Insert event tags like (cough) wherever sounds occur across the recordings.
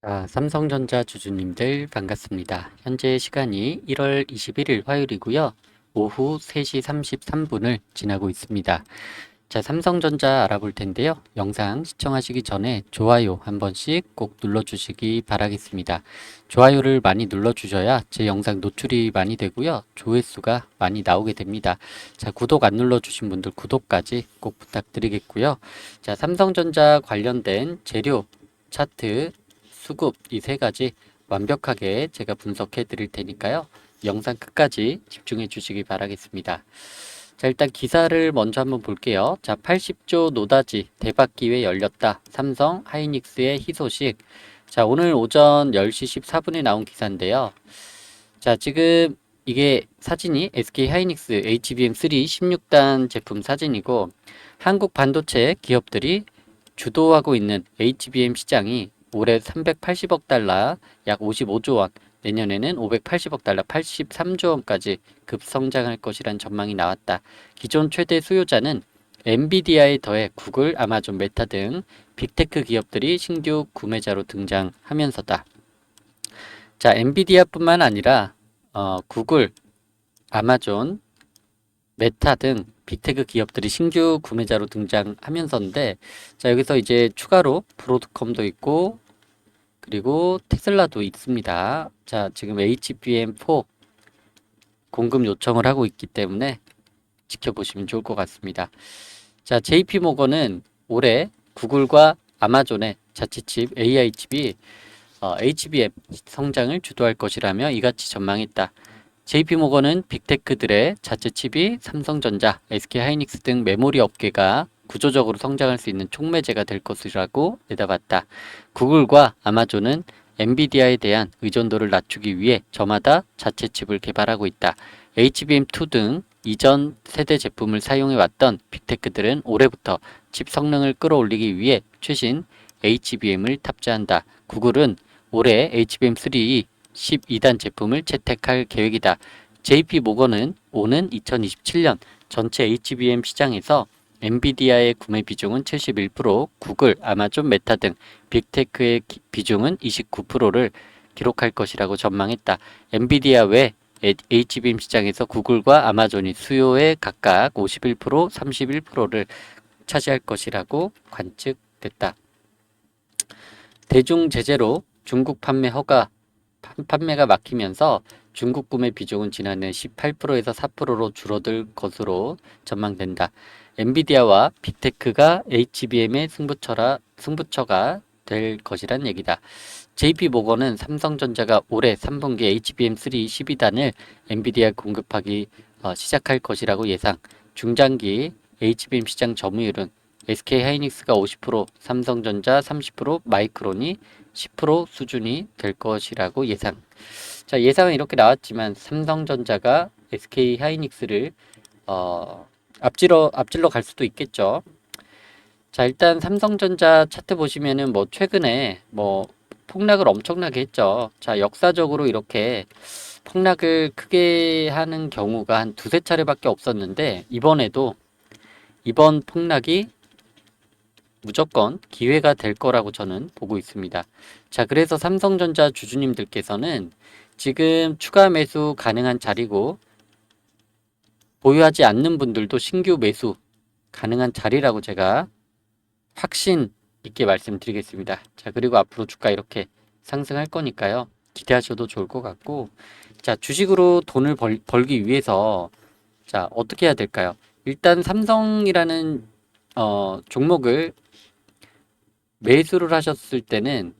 자, 삼성전자 주주님들 반갑습니다. 현재 시간이 1월 21일 화요일이고요. 오후 3시 33분을 지나고 있습니다. 자, 삼성전자 알아볼 텐데요. 영상 시청하시기 전에 좋아요 한 번씩 꼭 눌러주시기 바라겠습니다. 좋아요를 많이 눌러주셔야 제 영상 노출이 많이 되고요. 조회수가 많이 나오게 됩니다. 자, 구독 안 눌러주신 분들 구독까지 꼭 부탁드리겠고요. 자, 삼성전자 관련된 재료 차트 수급 이 세 가지 완벽하게 제가 분석해 드릴 테니까요. 영상 끝까지 집중해 주시기 바라겠습니다. 자, 일단 기사를 먼저 한번 볼게요. 자, 80조 노다지 대박 기회 열렸다. 삼성 하이닉스의 희소식. 자, 오늘 오전 10시 14분에 나온 기사인데요. 자, 지금 이게 사진이 SK 하이닉스 HBM3 16단 제품 사진이고 한국 반도체 기업들이 주도하고 있는 HBM 시장이 올해 380억 달러, 약 55조 원, 내년에는 580억 달러, 83조 원까지 급성장할 것이란 전망이 나왔다. 기존 최대 수요자는 엔비디아에 더해 구글, 아마존, 메타 등 빅테크 기업들이 신규 구매자로 등장하면서다. 자, 엔비디아뿐만 아니라 어, 구글, 아마존, 메타 등 빅테크 기업들이 신규 구매자로 등장하면서인데 자 여기서 이제 추가로 브로드컴도 있고 그리고 테슬라도 있습니다. 자 지금 HBM4 공급 요청을 하고 있기 때문에 지켜보시면 좋을 것 같습니다. 자 JP 모건은 올해 구글과 아마존의 자체 칩 AI 칩이 어, HBM 성장을 주도할 것이라며 이같이 전망했다. JP모건은 빅테크들의 자체 칩이 삼성전자, SK하이닉스 등 메모리 업계가 구조적으로 성장할 수 있는 촉매제가 될 것이라고 내다봤다. 구글과 아마존은 엔비디아에 대한 의존도를 낮추기 위해 저마다 자체 칩을 개발하고 있다. HBM2 등 이전 세대 제품을 사용해 왔던 빅테크들은 올해부터 칩 성능을 끌어올리기 위해 최신 HBM을 탑재한다. 구글은 올해 HBM3 12단 제품을 채택할 계획이다. JP 모건은 오는 2027년 전체 HBM 시장에서 엔비디아의 구매 비중은 71%, 구글, 아마존, 메타 등 빅테크의 기- 비중은 29%를 기록할 것이라고 전망했다. 엔비디아 외 HBM 시장에서 구글과 아마존이 수요의 각각 51%, 31%를 차지할 것이라고 관측됐다. 대중 제재로 중국 판매 허가 판- 판매가 막히면서 중국 구매 비중은 지난해 18%에서 4%로 줄어들 것으로 전망된다. 엔비디아와 빅테크가 HBM의 승부처라 승부처가 될 것이란 얘기다. JP 모건은 삼성전자가 올해 3분기 HBM3 12단을 엔비디아 공급하기 어, 시작할 것이라고 예상. 중장기 HBM 시장 점유율은 SK 하이닉스가 50%, 삼성전자 30%, 마이크론이 10% 수준이 될 것이라고 예상. 자, 예상은 이렇게 나왔지만 삼성전자가 SK 하이닉스를 어, 앞질러 앞질러 갈 수도 있겠죠. 자, 일단 삼성전자 차트 보시면은 뭐 최근에 뭐 폭락을 엄청나게 했죠. 자, 역사적으로 이렇게 폭락을 크게 하는 경우가 한 두세 차례밖에 없었는데 이번에도 이번 폭락이 무조건 기회가 될 거라고 저는 보고 있습니다. 자, 그래서 삼성전자 주주님들께서는 지금 추가 매수 가능한 자리고 보유하지 않는 분들도 신규 매수 가능한 자리라고 제가 확신 있게 말씀드리겠습니다. 자, 그리고 앞으로 주가 이렇게 상승할 거니까요. 기대하셔도 좋을 것 같고, 자, 주식으로 돈을 벌, 벌기 위해서, 자, 어떻게 해야 될까요? 일단 삼성이라는, 어, 종목을 매수를 하셨을 때는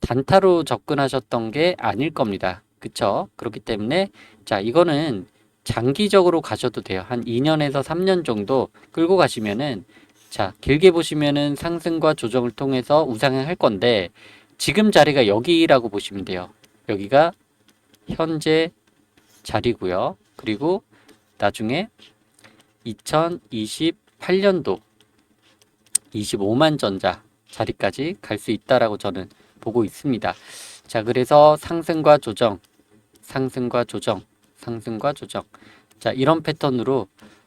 단타로 접근하셨던 게 아닐 겁니다. 그쵸? 그렇기 때문에, 자, 이거는 장기적으로 가셔도 돼요. 한 2년에서 3년 정도 끌고 가시면은, 자, 길게 보시면은 상승과 조정을 통해서 우상향할 건데, 지금 자리가 여기라고 보시면 돼요. 여기가 현재 자리고요. 그리고 나중에 2028년도 25만 전자 자리까지 갈 수 있다라고 저는 보고 있습니다. 자, 그래서 상승과 조정, 상승과 조정, 상승과 조정. 자, 이런 패턴으로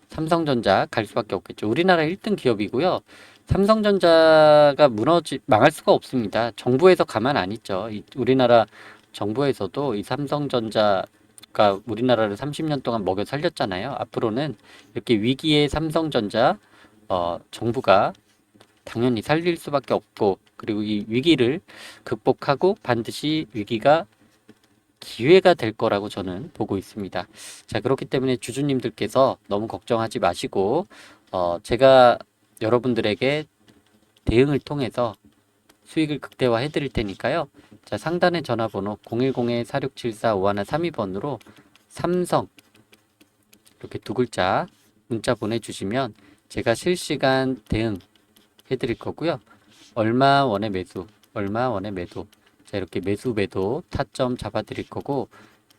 삼성전자 갈 수밖에 없겠죠. 우리나라 1등 기업이고요. 삼성전자가 무너지 망할 수가 없습니다. 정부에서 가만 안 있죠. 이 우리나라 정부에서도 이 삼성전자가 우리나라를 30년 동안 먹여 살렸잖아요. 앞으로는 이렇게 위기의 삼성전자 어, 정부가 당연히 살릴 수밖에 없고 그리고 이 위기를 극복하고 반드시 위기가 기회가 될 거라고 저는 보고 있습니다. 자, 그렇기 때문에 주주님들께서 너무 걱정하지 마시고 어, 제가 여러분들에게 대응을 통해서 수익을 극대화해 드릴 테니까요. 자, 상단의 전화번호 010-4674-5132번으로 삼성 이렇게 두 글자 문자 보내주시면 제가 실시간 대응 해드릴 거고요. 얼마 원의 매수, 얼마 원의 매도. 자, 이렇게 매수 매도 타점 잡아 드릴 거고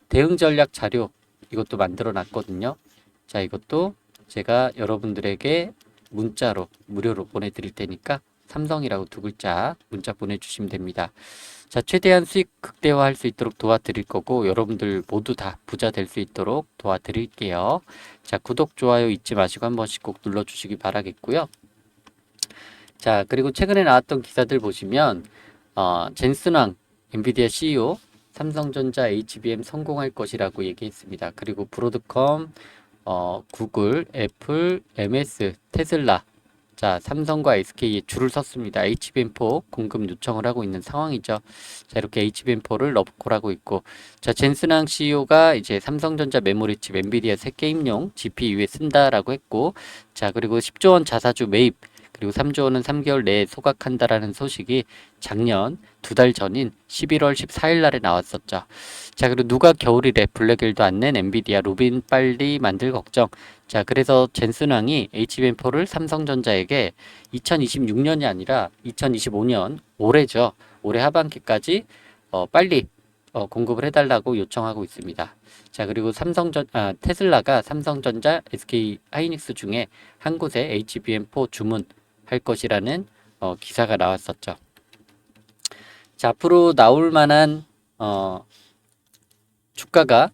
대응 전략 자료 이것도 만들어 놨거든요. 자, 이것도 제가 여러분들에게 문자로 무료로 보내 드릴 테니까 삼성이라고 두 글자 문자 보내 주시면 됩니다. 자, 최대한 수익 극대화할 수 있도록 도와드릴 거고 여러분들 모두 다 부자 될 수 있도록 도와드릴게요. 자, 구독, 좋아요 잊지 마시고 한 번씩 꼭 눌러 주시기 바라겠고요. 자, 그리고 최근에 나왔던 기사들 보시면 어, 젠슨왕 엔비디아 CEO 삼성전자 HBM 성공할 것이라고 얘기했습니다. 그리고 브로드컴, 어, 구글, 애플, MS, 테슬라, 자 삼성과 SK에 줄을 섰습니다. HBM4 공급 요청을 하고 있는 상황이죠. 자 이렇게 HBM4를 러브콜하고 있고, 자 젠슨왕 CEO가 이제 삼성전자 메모리칩 엔비디아 새 게임용 GPU에 쓴다라고 했고, 자 그리고 10조 원 자사주 매입. 그리고 3조 원은 3개월 내에 소각한다라는 소식이 작년 두 달 전인 11월 14일 날에 나왔었죠. 자, 그리고 누가 겨울이래 블랙일도 안 낸 엔비디아 루빈 빨리 만들 걱정. 자, 그래서 젠슨왕이 HBM4를 삼성전자에게 2026년이 아니라 2025년 올해죠. 올해 하반기까지 어, 빨리 어, 공급을 해달라고 요청하고 있습니다. 자, 그리고 삼성전, 아, 테슬라가 삼성전자, SK 하이닉스 중에 한 곳에 HBM4 주문 할 것이라는 어, 기사가 나왔었죠. 자, 앞으로 나올 만한 어, 주가가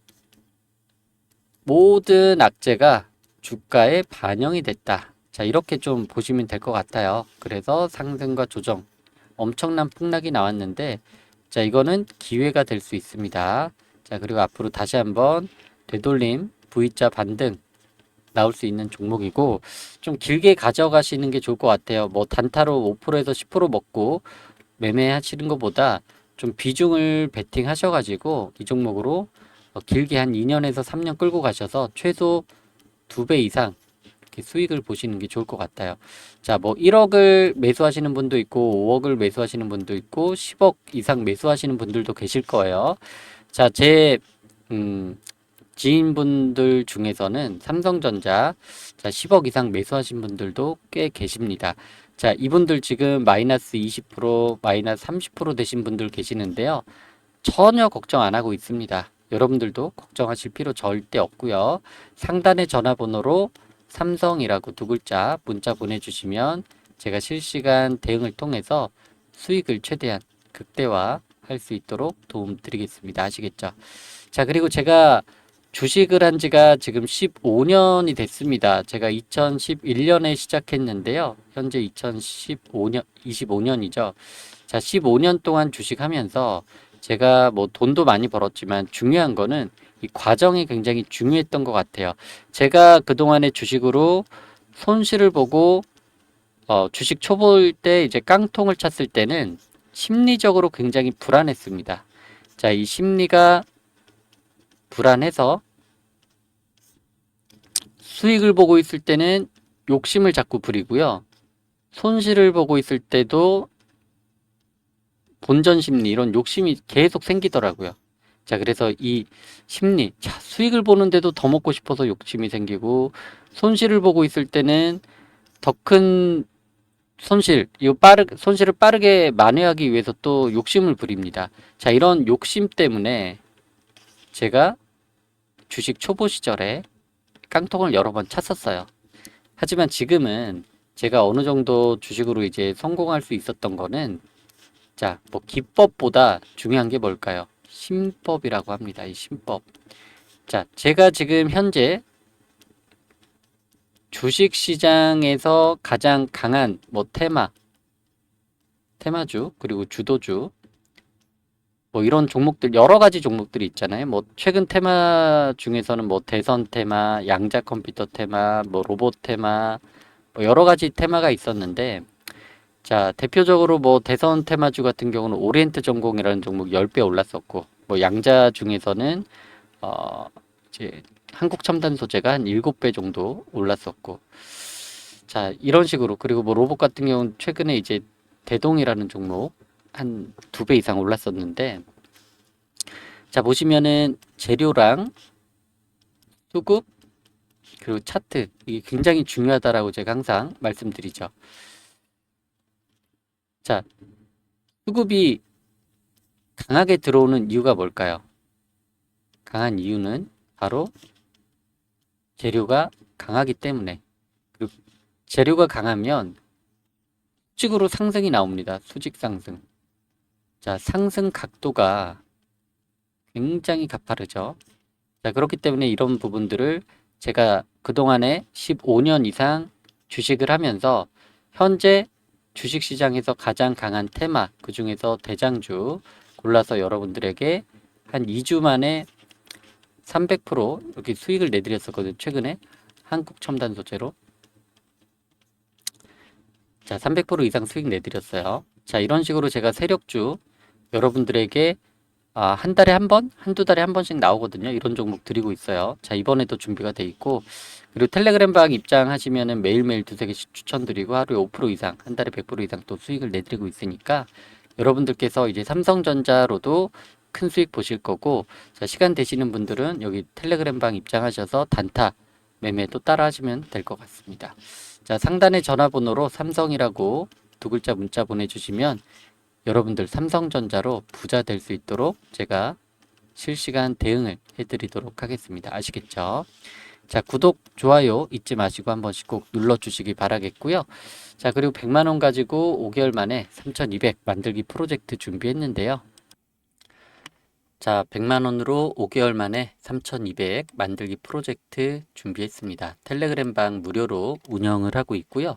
모든 악재가 주가에 반영이 됐다. 자, 이렇게 좀 보시면 될 것 같아요. 그래서 상승과 조정, 엄청난 폭락이 나왔는데, 자, 이거는 기회가 될 수 있습니다. 자, 그리고 앞으로 다시 한번 되돌림, V자 반등 나올 수 있는 종목이고, 좀 길게 가져가시는 게 좋을 것 같아요. 뭐 단타로 5%에서 10% 먹고 매매하시는 것보다 좀 비중을 베팅 하셔가지고 이 종목으로 어, 길게 한 2년에서 3년 끌고 가셔서 최소 2배 이상 수익을 보시는 게 좋을 것 같아요. 자, 뭐 1억을 매수하시는 분도 있고 5억을 매수하시는 분도 있고 10억 이상 매수하시는 분들도 계실 거예요. 자, 제 음, 지인분들 중에서는 삼성전자 자, 10억 이상 매수하신 분들도 꽤 계십니다. 자, 이분들 지금 마이너스 20%, 마이너스 30% 되신 분들 계시는데요. 전혀 걱정 안 하고 있습니다. 여러분들도 걱정하실 필요 절대 없고요. 상단의 전화번호로 삼성이라고 두 글자 문자 보내주시면 제가 실시간 대응을 통해서 수익을 최대한 극대화 할 수 있도록 도움 드리겠습니다. 아시겠죠? 자, 그리고 제가 주식을 한 지가 지금 15년이 됐습니다. 제가 2011년에 시작했는데요. 현재 2015년, 25년이죠. 자, 15년 동안 주식하면서 제가 뭐 돈도 많이 벌었지만 중요한 거는 이 과정이 굉장히 중요했던 것 같아요. 제가 그동안의 주식으로 손실을 보고 어, 주식 초보일 때 이제 깡통을 찼을 때는 심리적으로 굉장히 불안했습니다. 자, 이 심리가 불안해서 수익을 보고 있을 때는 욕심을 자꾸 부리고요. 손실을 보고 있을 때도 본전 심리 이런 욕심이 계속 생기더라고요. 자, 그래서 이 심리, 자, 수익을 보는데도 더 먹고 싶어서 욕심이 생기고 손실을 보고 있을 때는 더 큰 손실, 이 빠르 손실을 빠르게 만회하기 위해서 또 욕심을 부립니다. 자, 이런 욕심 때문에 제가 주식 초보 시절에 깡통을 여러 번 찼었어요. 하지만 지금은 제가 어느 정도 주식으로 이제 성공할 수 있었던 거는 자, 뭐 기법보다 중요한 게 뭘까요? 심법이라고 합니다. 이 심법. 자, 제가 지금 현재 주식 시장에서 가장 강한 뭐 테마, 테마주, 그리고 주도주, 뭐 이런 종목들, 여러 가지 종목들이 있잖아요. 뭐 최근 테마 중에서는 뭐 대선 테마, 양자 컴퓨터 테마, 뭐 로봇 테마, 뭐 여러 가지 테마가 있었는데, 자, 대표적으로 뭐 대선 테마주 같은 경우는 오리엔트 전공이라는 종목 10배 올랐었고, 뭐 양자 중에서는 어, 이제 한국 첨단 소재가 한 7배 정도 올랐었고, 자, 이런 식으로, 그리고 뭐 로봇 같은 경우는 최근에 이제 대동이라는 종목 한 두 배 이상 올랐었는데, 자, 보시면은 재료랑 수급, 그리고 차트, 이게 굉장히 중요하다라고 제가 항상 말씀드리죠. 자, 수급이 강하게 들어오는 이유가 뭘까요? 강한 이유는 바로 재료가 강하기 때문에. 그리고 재료가 강하면 수직으로 상승이 나옵니다. 수직 상승. 자, 상승 각도가 굉장히 가파르죠. 자, 그렇기 때문에 이런 부분들을 제가 그동안에 15년 이상 주식을 하면서 현재 주식 시장에서 가장 강한 테마, 그 중에서 대장주 골라서 여러분들에게 한 2주 만에 300% 이렇게 수익을 내드렸었거든요. 최근에 한국 첨단 소재로. 자, 300% 이상 수익 내드렸어요. 자, 이런 식으로 제가 세력주 여러분들에게 아, 한 달에 한 번, 한두 달에 한 번씩 나오거든요. 이런 종목 드리고 있어요. 자, 이번에도 준비가 돼 있고, 그리고 텔레그램 방 입장하시면은 매일매일 두세 개씩 추천드리고 하루에 5% 이상, 한 달에 100% 이상 또 수익을 내드리고 있으니까 여러분들께서 이제 삼성전자로도 큰 수익 보실 거고, 자, 시간 되시는 분들은 여기 텔레그램 방 입장하셔서 단타 매매 또 따라 하시면 될 것 같습니다. 자, 상단의 전화번호로 삼성이라고 두 글자 문자 보내주시면 여러분들 삼성전자로 부자 될 수 있도록 제가 실시간 대응을 해드리도록 하겠습니다. 아시겠죠? 자, 구독, 좋아요 잊지 마시고 한 번씩 꼭 눌러주시기 바라겠고요. 자, 그리고 100만원 가지고 5개월 만에 3200 만들기 프로젝트 준비했는데요. 자, 100만원으로 5개월 만에 3200 만들기 프로젝트 준비했습니다. 텔레그램 방 무료로 운영을 하고 있고요.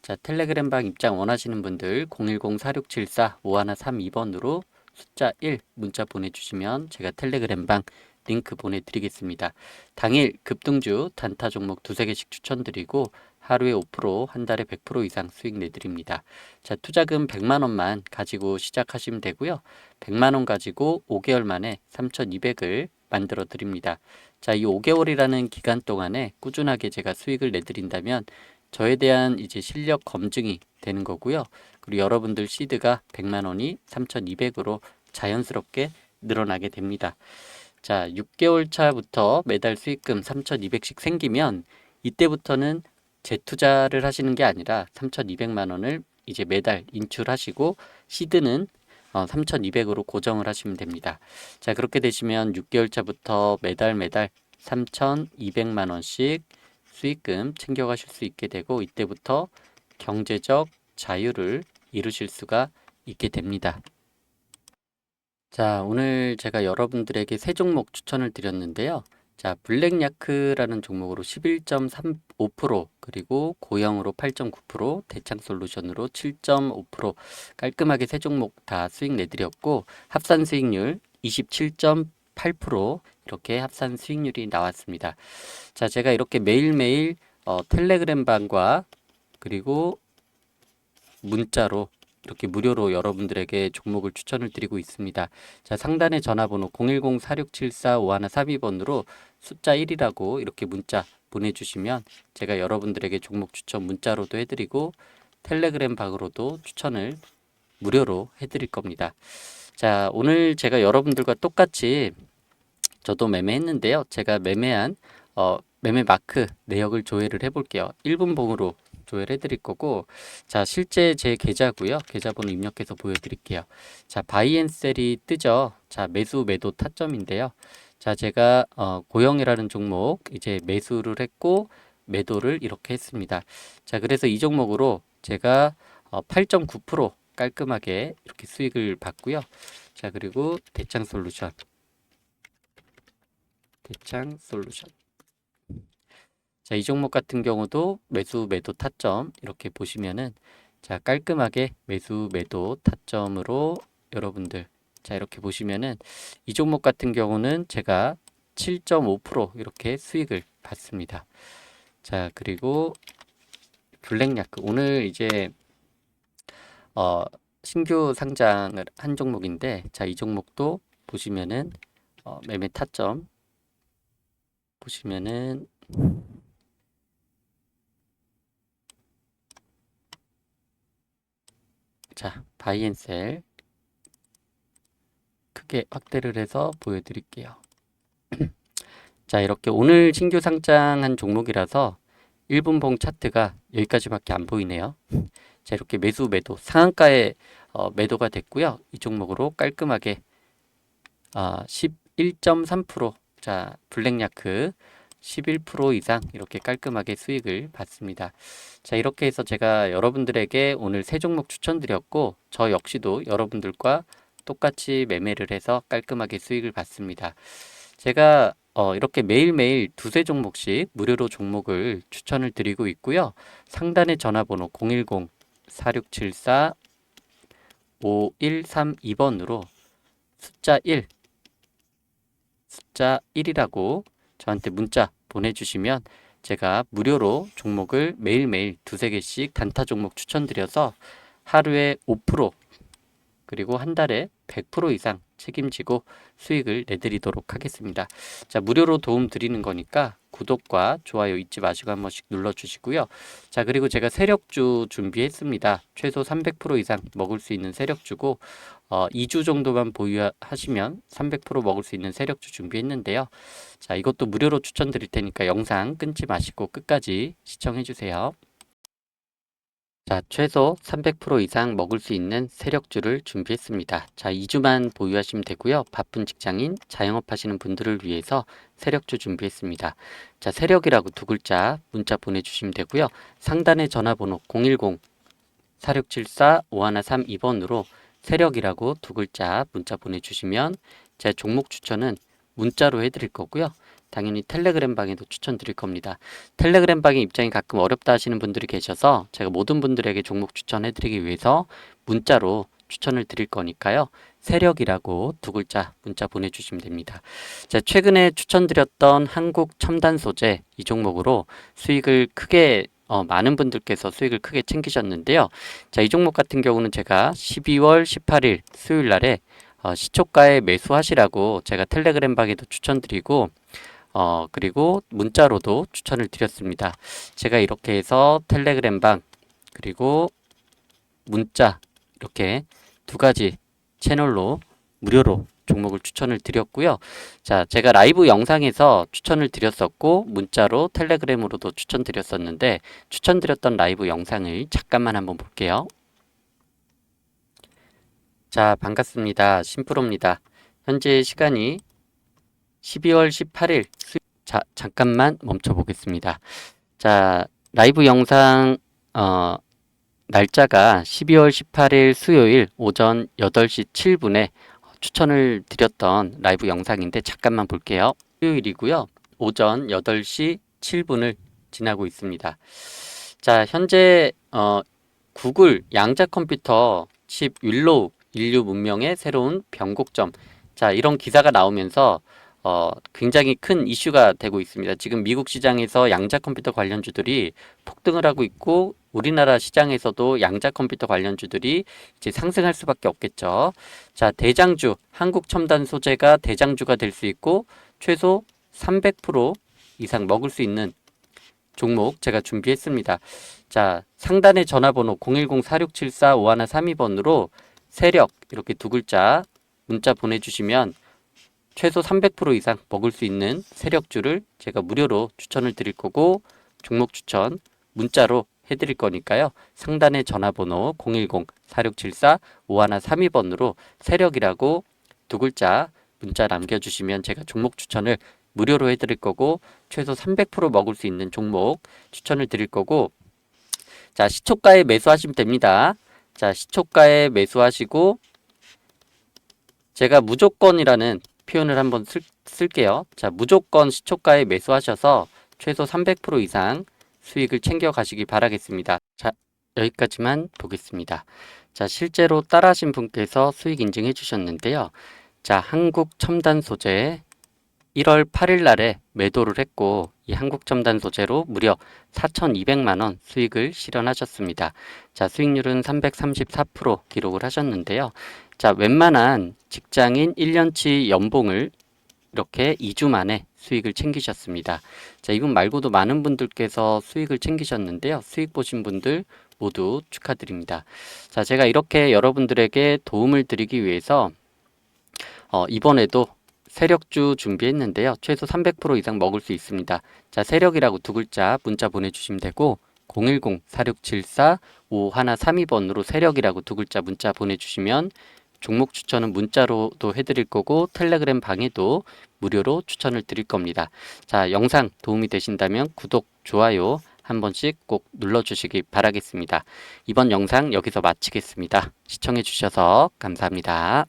자, 텔레그램 방 입장 원하시는 분들 010-4674-5132번으로 숫자 1 문자 보내주시면 제가 텔레그램 방 링크 보내드리겠습니다. 당일 급등주 단타 종목 두세 개씩 추천드리고 하루에 5%, 한 달에 100% 이상 수익 내드립니다. 자, 투자금 100만 원만 가지고 시작하시면 되고요. 100만 원 가지고 5개월 만에 3,200을 만들어 드립니다. 자, 이 5개월이라는 기간 동안에 꾸준하게 제가 수익을 내드린다면 저에 대한 이제 실력 검증이 되는 거고요. 그리고 여러분들 시드가 100만 원이 3,200으로 자연스럽게 늘어나게 됩니다. 자, 6개월 차부터 매달 수익금 3,200씩 생기면 이때부터는 재투자를 하시는 게 아니라 3,200만 원을 이제 매달 인출하시고 시드는 어, 3,200으로 고정을 하시면 됩니다. 자, 그렇게 되시면 6개월 차부터 매달 매달 3,200만 원씩 수익금 챙겨가실 수 있게 되고 이때부터 경제적 자유를 이루실 수가 있게 됩니다. 자, 오늘 제가 여러분들에게 세 종목 추천을 드렸는데요. 자, 블랙야크라는 종목으로 11.35% 그리고 고영으로 8.9% 대창 솔루션으로 7.5% 깔끔하게 세 종목 다 수익 내드렸고 합산 수익률 27.8% 이렇게 합산 수익률이 나왔습니다. 자, 제가 이렇게 매일매일 어, 텔레그램 방과 그리고 문자로 이렇게 무료로 여러분들에게 종목을 추천을 드리고 있습니다. 자, 상단의 전화번호 010-4674-5132번으로 숫자 1이라고 이렇게 문자 보내주시면 제가 여러분들에게 종목 추천 문자로도 해드리고 텔레그램 방으로도 추천을 무료로 해드릴 겁니다. 자, 오늘 제가 여러분들과 똑같이 저도 매매했는데요. 제가 매매한 어, 매매 마크 내역을 조회를 해볼게요. 1분 봉으로 조회를 해드릴 거고 자 실제 제 계좌고요. 계좌번호 입력해서 보여드릴게요. 자 바이앤셀이 뜨죠? 자 매수 매도 타점인데요. 자 제가 어, 고영이라는 종목 이제 매수를 했고 매도를 이렇게 했습니다. 자 그래서 이 종목으로 제가 어, 8.9% 깔끔하게 이렇게 수익을 받고요. 자 그리고 대창 솔루션. 대창 솔루션 자, 이 종목 같은 경우도 매수 매도 타점 이렇게 보시면은 자, 깔끔하게 매수 매도 타점으로 여러분들 자, 이렇게 보시면은 이 종목 같은 경우는 제가 7.5% 이렇게 수익을 받습니다. 자, 그리고 블랙야크 오늘 이제 어 신규 상장을 한 종목인데 자, 이 종목도 보시면은 어, 매매 타점 보시면은 자, 바이앤셀 크게 확대를 해서 보여드릴게요. (clears throat) 자, 이렇게 오늘 신규 상장한 종목이라서 1분봉 차트가 여기까지밖에 안 보이네요. 자, 이렇게 매수 매도 상한가에 어, 매도가 됐고요. 이 종목으로 깔끔하게 아, 11.3% 자, 블랙야크 11% 이상 이렇게 깔끔하게 수익을 받습니다. 자, 이렇게 해서 제가 여러분들에게 오늘 세 종목 추천드렸고, 저 역시도 여러분들과 똑같이 매매를 해서 깔끔하게 수익을 받습니다. 제가 어, 이렇게 매일매일 두세 종목씩 무료로 종목을 추천을 드리고 있고요. 상단의 전화번호 010-4674-5132번으로 숫자 1, 숫자 1이라고 저한테 문자 보내주시면 제가 무료로 종목을 매일매일 두세 개씩 단타 종목 추천드려서 하루에 5% 그리고 한 달에 100% 이상 책임지고 수익을 내드리도록 하겠습니다. 자, 무료로 도움 드리는 거니까 구독과 좋아요 잊지 마시고 한 번씩 눌러주시고요. 자, 그리고 제가 세력주 준비했습니다. 최소 300% 이상 먹을 수 있는 세력주고, 어, 2주 정도만 보유하시면 300% 먹을 수 있는 세력주 준비했는데요. 자, 이것도 무료로 추천드릴 테니까 영상 끊지 마시고 끝까지 시청해주세요. 자, 최소 300% 이상 먹을 수 있는 세력주를 준비했습니다. 자, 2주만 보유하시면 되고요. 바쁜 직장인, 자영업 하시는 분들을 위해서 세력주 준비했습니다. 자, 세력이라고 두 글자 문자 보내주시면 되고요. 상단의 전화번호 010-4674-5132번으로 세력이라고 두 글자 문자 보내주시면 제 종목 추천은 문자로 해드릴 거고요. 당연히 텔레그램 방에도 추천드릴 겁니다. 텔레그램 방의 입장이 가끔 어렵다 하시는 분들이 계셔서 제가 모든 분들에게 종목 추천해드리기 위해서 문자로 추천을 드릴 거니까요. 세력이라고 두 글자 문자 보내주시면 됩니다. 자, 최근에 추천드렸던 한국 첨단 소재 이 종목으로 수익을 크게 어, 많은 분들께서 수익을 크게 챙기셨는데요. 자, 이 종목 같은 경우는 제가 12월 18일 수요일 날에 어, 시초가에 매수하시라고 제가 텔레그램 방에도 추천드리고 어, 그리고 문자로도 추천을 드렸습니다. 제가 이렇게 해서 텔레그램 방, 그리고 문자, 이렇게 두 가지 채널로 무료로 종목을 추천을 드렸고요. 자, 제가 라이브 영상에서 추천을 드렸었고, 문자로 텔레그램으로도 추천드렸었는데, 추천드렸던 라이브 영상을 잠깐만 한번 볼게요. 자, 반갑습니다. 심프로입니다. 현재 시간이 12월 18일 수... 자, 잠깐만 멈춰 보겠습니다. 자, 라이브 영상 어, 날짜가 12월 18일 수요일 오전 8시 7분에 추천을 드렸던 라이브 영상인데 잠깐만 볼게요. 수요일이고요. 오전 8시 7분을 지나고 있습니다. 자, 현재 어, 구글 양자 컴퓨터 칩 윌로우 인류 문명의 새로운 변곡점. 자, 이런 기사가 나오면서 어, 굉장히 큰 이슈가 되고 있습니다. 지금 미국 시장에서 양자 컴퓨터 관련주들이 폭등을 하고 있고 우리나라 시장에서도 양자 컴퓨터 관련주들이 이제 상승할 수밖에 없겠죠. 자, 대장주 한국 첨단 소재가 대장주가 될 수 있고 최소 300% 이상 먹을 수 있는 종목 제가 준비했습니다. 자, 상단의 전화번호 010-4674-5132번으로 세력 이렇게 두 글자 문자 보내주시면 최소 300% 이상 먹을 수 있는 세력주를 제가 무료로 추천을 드릴 거고 종목 추천 문자로 해드릴 거니까요. 상단의 전화번호 010-4674-5132번으로 세력이라고 두 글자 문자 남겨주시면 제가 종목 추천을 무료로 해드릴 거고 최소 300% 먹을 수 있는 종목 추천을 드릴 거고 자 시초가에 매수하시면 됩니다. 자 시초가에 매수하시고 제가 무조건이라는 표현을 한번 쓸, 쓸게요. 자, 무조건 시초가에 매수하셔서 최소 300% 이상 수익을 챙겨 가시기 바라겠습니다. 자, 여기까지만 보겠습니다. 자, 실제로 따라하신 분께서 수익 인증해 주셨는데요. 자, 한국 첨단 소재 1월 8일 날에 매도를 했고 이 한국 첨단 소재로 무려 4,200만 원 수익을 실현하셨습니다. 자, 수익률은 334% 기록을 하셨는데요. 자, 웬만한 직장인 1년치 연봉을 이렇게 2주 만에 수익을 챙기셨습니다. 자, 이분 말고도 많은 분들께서 수익을 챙기셨는데요. 수익 보신 분들 모두 축하드립니다. 자, 제가 이렇게 여러분들에게 도움을 드리기 위해서 어, 이번에도 세력주 준비했는데요. 최소 300% 이상 먹을 수 있습니다. 자, 세력이라고 두 글자 문자 보내주시면 되고 010-4674-5132번으로 세력이라고 두 글자 문자 보내주시면 종목 추천은 문자로도 해드릴 거고 텔레그램 방에도 무료로 추천을 드릴 겁니다. 자, 영상 도움이 되신다면 구독, 좋아요 한 번씩 꼭 눌러주시기 바라겠습니다. 이번 영상 여기서 마치겠습니다. 시청해 주셔서 감사합니다.